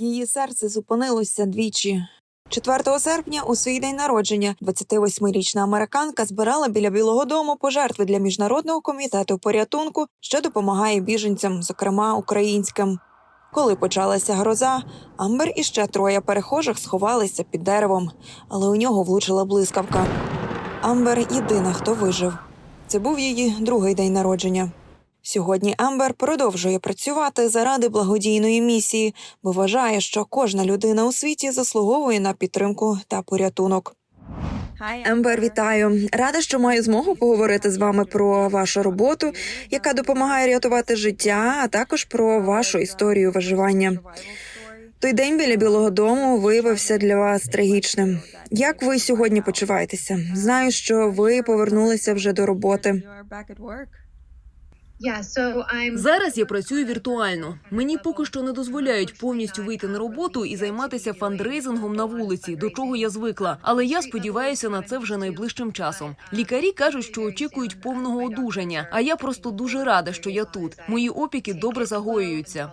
Її серце зупинилося двічі. 4 серпня у свій день народження 28-річна американка збирала біля Білого Дому пожертви для міжнародного комітету порятунку, що допомагає біженцям, зокрема українським. Коли почалася гроза, Амбер і ще троє перехожих сховалися під деревом, але у нього влучила блискавка. Амбер єдина, хто вижив. Це був її другий день народження. Сьогодні Ембер продовжує працювати заради благодійної місії, бо вважає, що кожна людина у світі заслуговує на підтримку та порятунок. Ембер, вітаю! Рада, що маю змогу поговорити з вами про вашу роботу, яка допомагає рятувати життя, а також про вашу історію виживання. Той день біля Білого Дому виявився для вас трагічним. Як ви сьогодні почуваєтеся? Знаю, що ви повернулися вже до роботи. Yeah, Зараз я працюю віртуально. Мені поки що не дозволяють повністю вийти на роботу і займатися фандрейзингом на вулиці, до чого я звикла. Але я сподіваюся на це вже найближчим часом. Лікарі кажуть, що очікують повного одужання. А я просто дуже рада, що я тут. Мої опіки добре загоюються.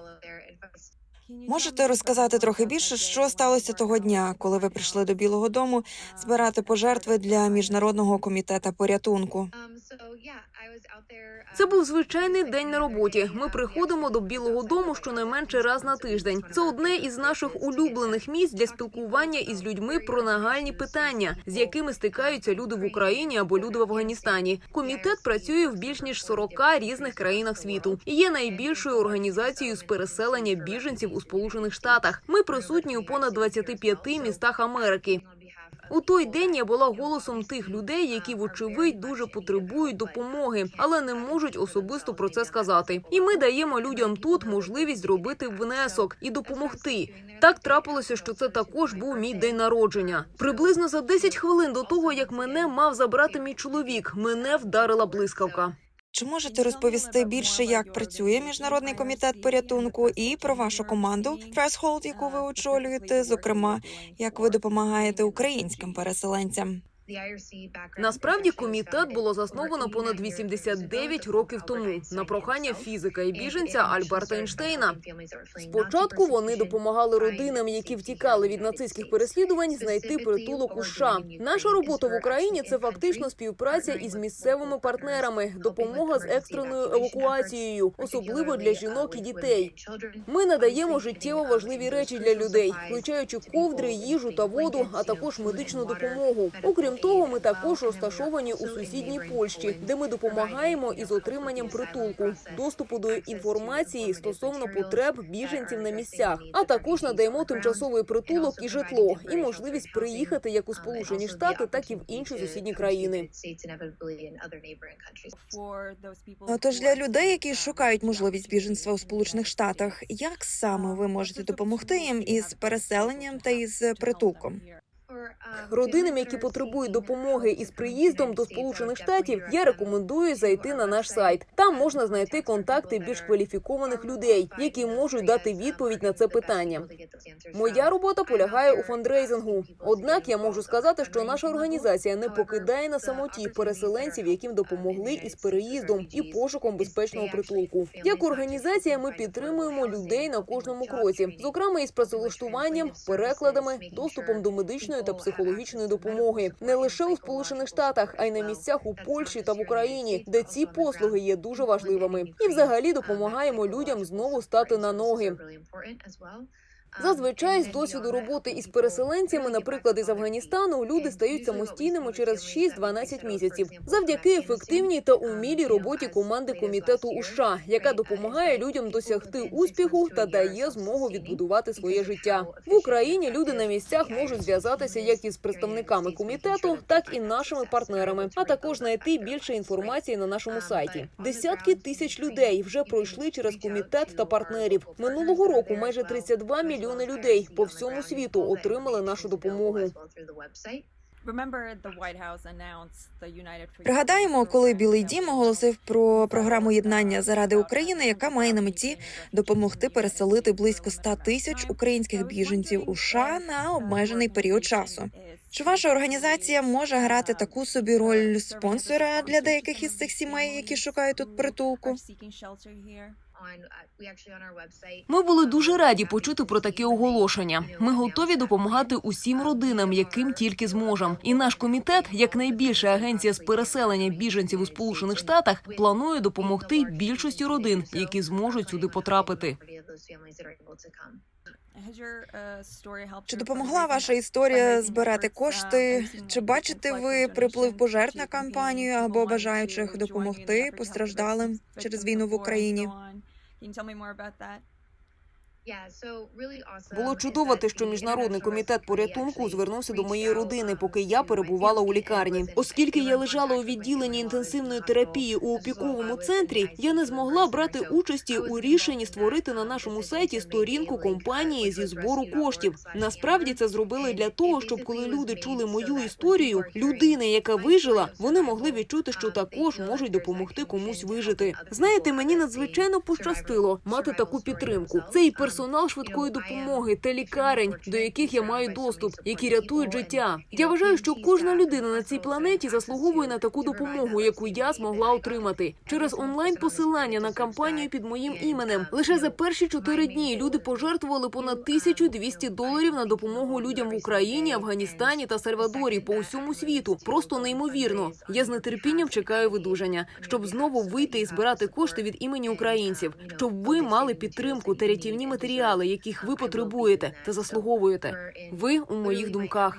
Можете розказати трохи більше, що сталося того дня, коли ви прийшли до Білого Дому збирати пожертви для міжнародного комітету порятунку? Um, uh, Це був звичайний день на роботі. Ми приходимо до Білого Дому щонайменше раз на тиждень. Це одне із наших улюблених місць для спілкування із людьми про нагальні питання, з якими стикаються люди в Україні або люди в Афганістані. Комітет працює в більш ніж 40 різних країнах світу і є найбільшою організацією з переселення біженців у Сполучених Штатах. Ми присутні у понад 25 містах Америки. У той день я була голосом тих людей, які вочевидь дуже потребують допомоги, але не можуть особисто про це сказати. І ми даємо людям тут можливість зробити внесок і допомогти. Так трапилося, що це також був мій день народження. Приблизно за 10 хвилин до того, як мене мав забрати мій чоловік, мене вдарила блискавка. Чи можете розповісти більше, як працює міжнародний комітет порятунку і про вашу команду Threshold, яку ви очолюєте, зокрема, як ви допомагаєте українським переселенцям? Насправді комітет було засновано понад 89 років тому на прохання фізика і біженця Альберта Ейнштейна. Спочатку вони допомагали родинам, які втікали від нацистських переслідувань, знайти притулок у США. Наша робота в Україні це фактично співпраця із місцевими партнерами, допомога з екстреною евакуацією, особливо для жінок і дітей. Ми надаємо життєво важливі речі для людей, включаючи ковдри, їжу та воду, а також медичну допомогу. Окрім того, ми також розташовані у сусідній Польщі, де ми допомагаємо із отриманням притулку, доступу до інформації стосовно потреб біженців на місцях, а також надаємо тимчасовий притулок і житло, і можливість приїхати як у Сполучені Штати, так і в інші сусідні країни. Отож, для людей, які шукають можливість біженства у Сполучених Штатах, як саме ви можете допомогти їм із переселенням та із притулком? Родинам, які потребують допомоги із приїздом до Сполучених Штатів, я рекомендую зайти на наш сайт. Там можна знайти контакти більш кваліфікованих людей, які можуть дати відповідь на це питання. Моя робота полягає у фандрейзингу. Однак я можу сказати, що наша організація не покидає на самоті переселенців, яким допомогли із переїздом і пошуком безпечного притулку. Як організація, ми підтримуємо людей на кожному кроці, зокрема із працевлаштуванням, перекладами, доступом до медичної та психологічної допомоги не лише у Сполучених Штатах, а й на місцях у Польщі та в Україні, де ці послуги є дуже важливими, і взагалі допомагаємо людям знову стати на ноги. Зазвичай з досвіду роботи із переселенцями, наприклад, із Афганістану, люди стають самостійними через 6-12 місяців завдяки ефективній та умілій роботі команди комітету США, яка допомагає людям досягти успіху та дає змогу відбудувати своє життя в Україні. Люди на місцях можуть зв'язатися як із представниками комітету, так і нашими партнерами, а також знайти більше інформації на нашому сайті. Десятки тисяч людей вже пройшли через комітет та партнерів минулого року. Майже 32 мільйони людей по всьому світу отримали нашу допомогу. Пригадаємо, коли Білий Дім оголосив про програму єднання заради України, яка має на меті допомогти переселити близько 100 тисяч українських біженців у США на обмежений період часу. Чи ваша організація може грати таку собі роль спонсора для деяких із цих сімей, які шукають тут притулку? Ми були дуже раді почути про таке оголошення. Ми готові допомагати усім родинам, яким тільки зможемо. І наш комітет, як найбільша агенція з переселення біженців у Сполучених Штатах, планує допомогти більшості родин, які зможуть сюди потрапити. Чи допомогла ваша історія збирати кошти? Чи бачите ви приплив пожертв на кампанію або бажаючих допомогти постраждалим через війну в Україні? Can you tell me more about that? Було чудово те, що міжнародний комітет порятунку звернувся до моєї родини, поки я перебувала у лікарні. Оскільки я лежала у відділенні інтенсивної терапії у опіковому центрі, я не змогла брати участі у рішенні створити на нашому сайті сторінку компанії зі збору коштів. Насправді це зробили для того, щоб коли люди чули мою історію, людини, яка вижила, вони могли відчути, що також можуть допомогти комусь вижити. Знаєте, мені надзвичайно пощастило мати таку підтримку. Це і персонал швидкої допомоги та лікарень, до яких я маю доступ, які рятують життя. Я вважаю, що кожна людина на цій планеті заслуговує на таку допомогу, яку я змогла отримати через онлайн посилання на кампанію під моїм іменем. Лише за перші чотири дні люди пожертвували понад 1200 доларів на допомогу людям в Україні, Афганістані та Сальвадорі по усьому світу. Просто неймовірно. Я з нетерпінням чекаю видужання, щоб знову вийти і збирати кошти від імені українців, щоб ви мали підтримку та рятівні матеріали, яких ви потребуєте та заслуговуєте. Ви у моїх думках.